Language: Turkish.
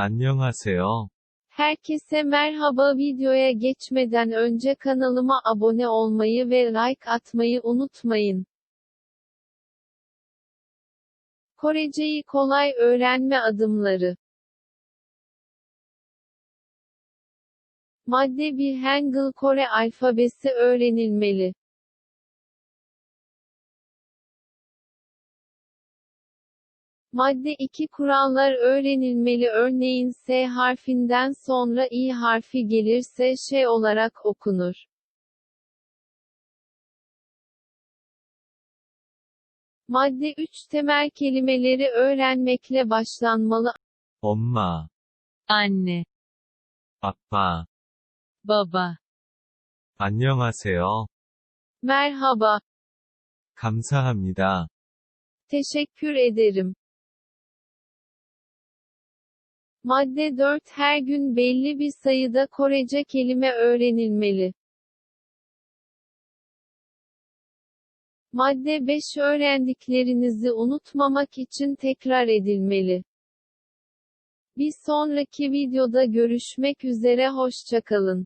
안녕하세요. Herkese merhaba videoya geçmeden önce kanalıma abone olmayı ve like atmayı unutmayın. Koreceyi kolay öğrenme adımları. Madde 1 Hangul Kore alfabesi öğrenilmeli. Madde 2 Kurallar öğrenilmeli örneğin S harfinden sonra İ harfi gelirse şey olarak okunur. Madde 3 Temel kelimeleri öğrenmekle başlanmalı. 엄마, Anne, 아빠, baba, 안녕하세요. merhaba, 감사합니다. teşekkür ederim. Madde 4 Her gün belli bir sayıda Korece kelime öğrenilmeli. Madde 5 Öğrendiklerinizi unutmamak için tekrar edilmeli. Bir sonraki videoda görüşmek üzere hoşçakalın.